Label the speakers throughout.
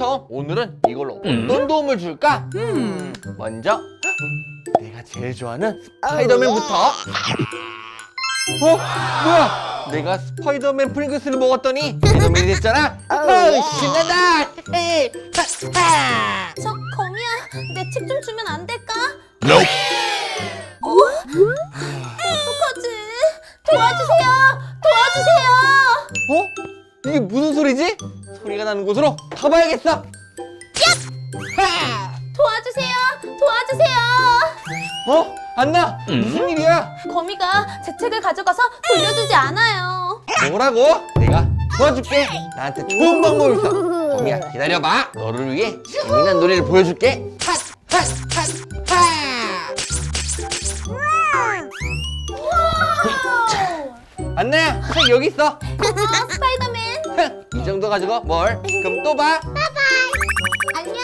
Speaker 1: 그렇다면 오늘은 이걸로 어떤 도움을 줄까? 음, 먼저 내가 제일 좋아하는 스파이더맨부터. 어? 뭐야? 내가 스파이더맨 프링글스를 먹었더니 스파이더맨이 됐잖아. 어, 신난다. 헤이, 하, 하.
Speaker 2: 저 거미야 내 책 좀 주면 안 될까?
Speaker 3: Nope.
Speaker 2: 어? 어떡하지? 도와주세요! 도와주세요!
Speaker 1: 어? 이게 무슨 소리지? 소리가 나는 곳으로 가봐야겠어. 하!
Speaker 2: 도와주세요! 도와주세요!
Speaker 1: 어? 안나 무슨 일이야?
Speaker 2: 거미가 제 책을 가져가서 돌려주지 않아요.
Speaker 1: 뭐라고? 내가 도와줄게. 나한테 좋은 방법이 있어. 거미야 기다려봐. 너를 위해 재미난 노래를 보여줄게. 핫, 핫, 핫, 핫. 안나야, 책 여기 있어.
Speaker 2: 고마워 스파이더맨.
Speaker 1: 이 정도 가지고 뭘? 그럼 또 봐.
Speaker 2: 안녕.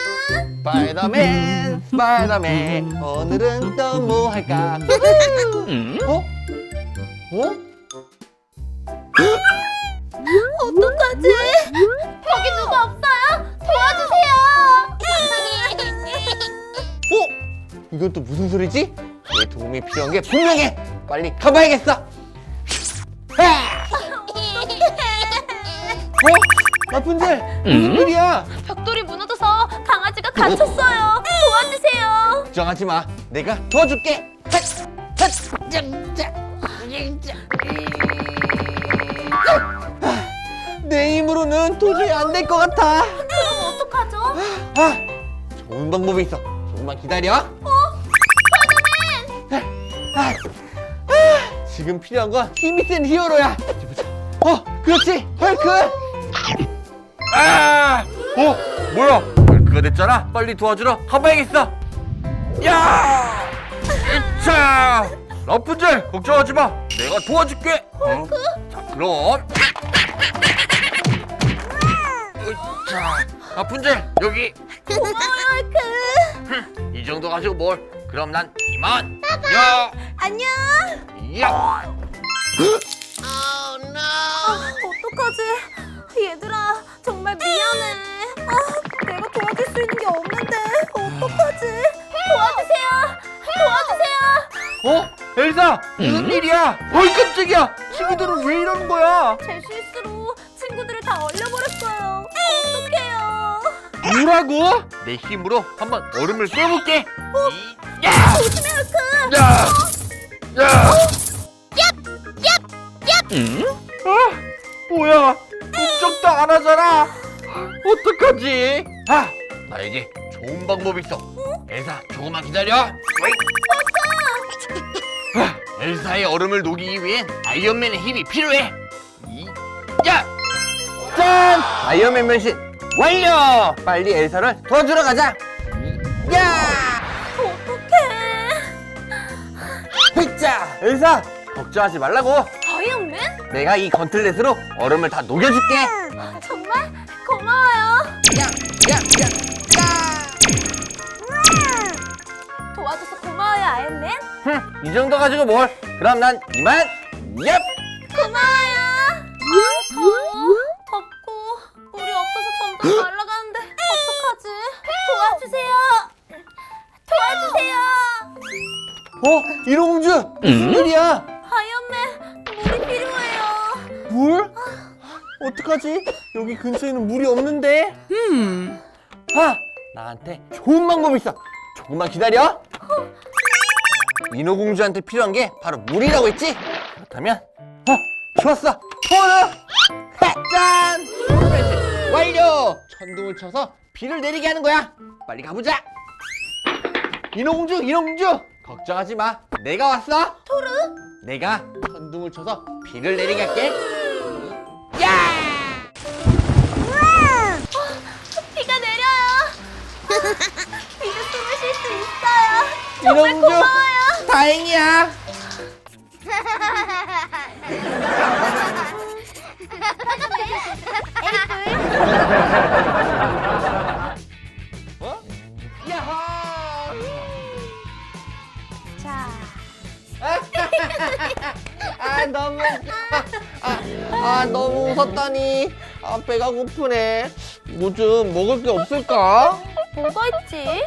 Speaker 1: 스파이더맨, 스파이더맨. 오늘은 또 뭐 할까? 어? 어?
Speaker 2: 어떡하지? 거기 누구 없어요? 도와주세요.
Speaker 1: 어? 이건 또 무슨 소리지? 내 도움이 필요한 게 분명해. 빨리 가봐야겠어. 라푼젤 무슨 일이야?
Speaker 2: 벽돌이 무너져서 강아지가 다쳤어요. 도와주세요.
Speaker 1: 걱정하지 마. 내가 도와줄게. 핫! 핫! 짜! 짜! 짜! 아, 내 힘으로는 도저히 안 될 것 같아.
Speaker 2: 그럼 어떡하죠?
Speaker 1: 아, 좋은 방법이 있어. 조금만 기다려.
Speaker 2: 어?
Speaker 1: 아, 아, 지금 필요한 건 힘이 센 히어로야. 어디 보자. 어, 그렇지. 헐크. 아, 어, 뭐야? 헐크가 됐잖아. 빨리 도와주러 가봐야겠어. 야, 이차. 라푼젤 걱정하지 마. 내가 도와줄게. 헐크? 자, 그럼. 자, 라푼젤 여기.
Speaker 2: 고마워요 헐크.
Speaker 1: 이 정도 가지고 뭘? 그럼 난 이만. 야,
Speaker 2: 안녕.
Speaker 1: 야.
Speaker 2: 아, 어떡하지? 얘들아, 정말 미안해. 아, 내가 도와줄 수 있는 게 없는데. 어떡하지? 도와주세요! 도와주세요!
Speaker 1: 어? 엘사 무슨 일이야? 어이 깜짝이야 친구들은 왜 이러는 거야?
Speaker 2: 제 실수로 친구들을 다 얼려버렸어요. 어떡해요?
Speaker 1: 뭐라고? 내 힘으로 한번 얼음을 깨볼게 이- 야!
Speaker 2: 조심해, 헐크!
Speaker 1: 야! 야! 아, 뭐야 꿈쩍도 안 하잖아 어떡하지? 아, 나에게 좋은 방법이 있어 엘사 조금만 기다려 아, 엘사의 얼음을 녹이기 위엔 아이언맨의 힘이 필요해 이- 야! 짠! 아이언맨 변신 완료! 빨리 엘사를 도와주러 가자 이- 야!
Speaker 2: 어떡해?
Speaker 1: 휘자! 엘사! 걱정하지 말라고
Speaker 2: 아이언맨?
Speaker 1: 내가 이 건틀렛으로 얼음을 다 녹여줄게
Speaker 2: 정말 고마워요.
Speaker 1: 야! 야! 야!
Speaker 2: 도와줘서 고마워요, 아이언맨.
Speaker 1: 흠, 이 정도 가지고 뭘 그럼 난 이만 얍!
Speaker 2: 고마워요. 아, 더워. 덥고 물이 없어서 점점 말라가는데 어떡하지? 도와주세요. 도와주세요.
Speaker 1: 어? 이로공주 무슨 일이야?
Speaker 2: 아이언맨 물이 필요해요.
Speaker 1: 물? 어떡하지? 여기 근처에는 물이 없는데 아! 나한테 좋은 방법이 있어 조금만 기다려 인어공주한테 필요한 게 바로 물이라고 했지? 그렇다면 어! 좋았어! 토너! 짠! 완료! 천둥을 쳐서 비를 내리게 하는 거야 빨리 가보자 인어공주 인어공주 걱정하지 마 내가 왔어
Speaker 2: 토르?
Speaker 1: 내가 천둥을 쳐서 비를 내리게 할게 야! 인어공주
Speaker 2: 고마워요.
Speaker 1: 다행이야!
Speaker 2: 자,
Speaker 1: 아 너무 아, 아 너무 웃었다니 아 배가 고프네 뭐 좀 먹을 게 없을까?
Speaker 2: 뭐가 있지?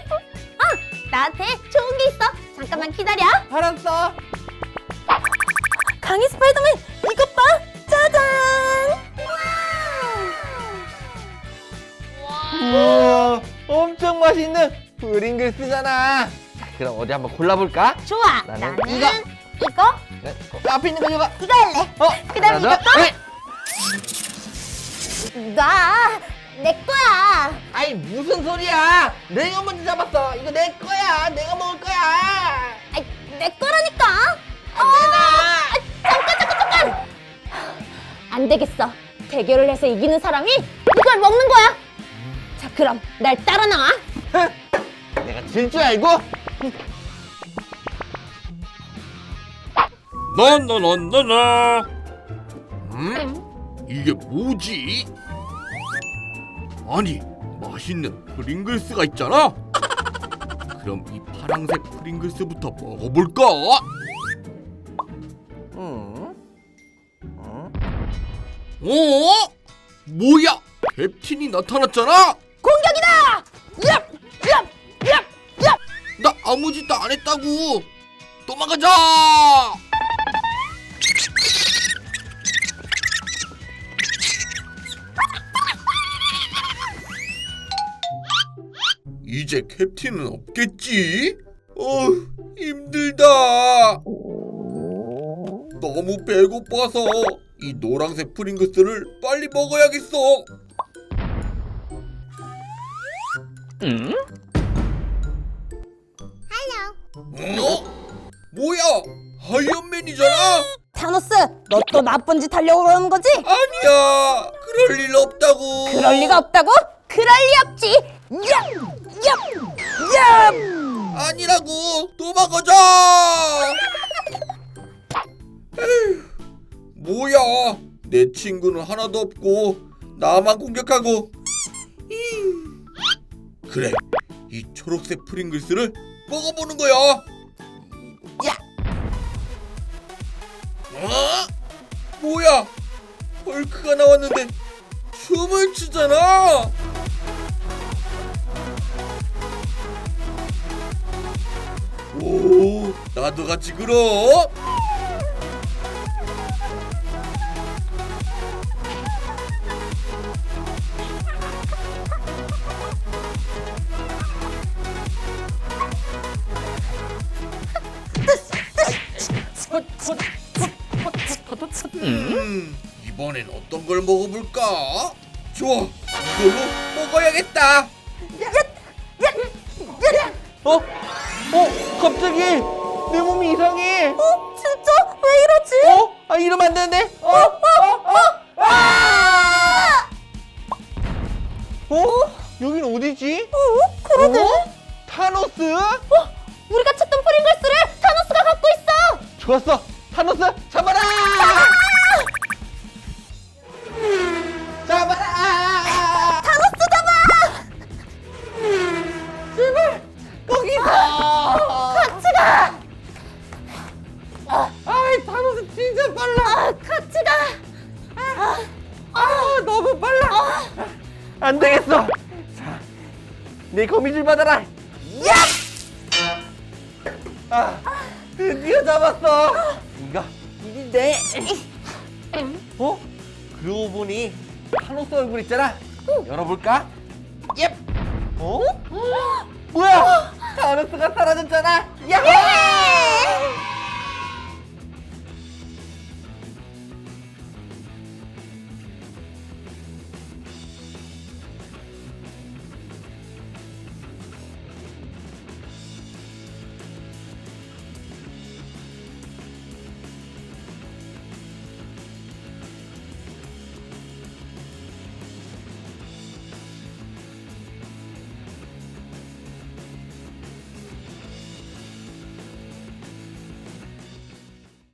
Speaker 2: 아, 나한테 좋은 게 있어. 잠깐만 기다려.
Speaker 1: 알았어.
Speaker 2: 강희 스파이더맨, 이것 봐. 짜잔.
Speaker 1: 우와, 엄청 맛있는 프링글스잖아. 자, 그럼 어디 한번 골라볼까?
Speaker 2: 좋아.
Speaker 1: 나는
Speaker 2: 나는
Speaker 1: 이거.
Speaker 2: 이거.
Speaker 1: 네, 어, 앞에 있는 거 줘봐.
Speaker 2: 이거 할래.
Speaker 1: 어,
Speaker 2: 그다음에
Speaker 1: 하나 더.
Speaker 2: 이것도?
Speaker 1: 네.
Speaker 2: 나, 내 거야.
Speaker 1: 아이 무슨 소리야? 내가 먼저 잡았어. 이거 내 거야. 내가 먹을 거야.
Speaker 2: 아이, 내 거라니까.
Speaker 1: 안 되나?
Speaker 2: 잠깐, 잠깐, 잠깐. 안 되겠어. 대결을 해서 이기는 사람이 이걸 먹는 거야. 자, 그럼 날 따라 나와.
Speaker 1: 내가 질 줄 알고?
Speaker 3: 나나나나나 음? 이게 뭐지? 아니 맛있는 프링글스가 있잖아 그럼 이 파랑색 프링글스부터 먹어볼까?
Speaker 1: 음. 음.
Speaker 3: 어? 뭐야 캡틴이 나타났잖아
Speaker 2: 공격이다! 얍! 얍! 얍! 얍!
Speaker 3: 나 아무 짓도 안 했다고 도망가자 이제 캡틴은 없겠지? 어 힘들다 너무 배고파서 이 노란색 프링글스를 빨리 먹어야겠어
Speaker 1: 음?
Speaker 3: 어? 뭐야 아이언맨이잖아
Speaker 2: 타노스, 너 또 나쁜 짓 하려고 그러는 거지?
Speaker 3: 아니야 그럴 일 없다고
Speaker 2: 그럴 리가 없다고? 그럴 리 없지. 얍! 얍! 얍!
Speaker 3: 아니라고 도망가자 에휴, 뭐야 내 친구는 하나도 없고 나만 공격하고 이. 그래 이 초록색 프링글스를 먹어보는 거야 야 어? 뭐야 헐크가 나왔는데 춤을 추잖아 오, 나도 같이 그럼. 음, 이번엔 어떤 걸 먹어볼까? 좋아, 이걸로 먹어야겠다.
Speaker 1: 어? 어? 갑자기 내 몸이 이상해.
Speaker 2: 어? 진짜? 왜 이러지?
Speaker 1: 어? 아 이러면 안 되는데. 어? 어? 어? 아! 어? 여긴 어디지?
Speaker 2: 어? 그러게.
Speaker 1: 어? 타노스?
Speaker 2: 어? 우리가 찾던 프링글스를 타노스가 갖고 있어.
Speaker 1: 좋았어. 타노스. 잡아라. 안 되겠어. 자, 내 거미줄 받아라. 야! 아, 드디어 잡았어. 이거 이긴데. 어? 그러고 보니 타노스 얼굴 있잖아. 열어볼까? 예. 어? 뭐야? 타노스가 사라졌잖아. 야!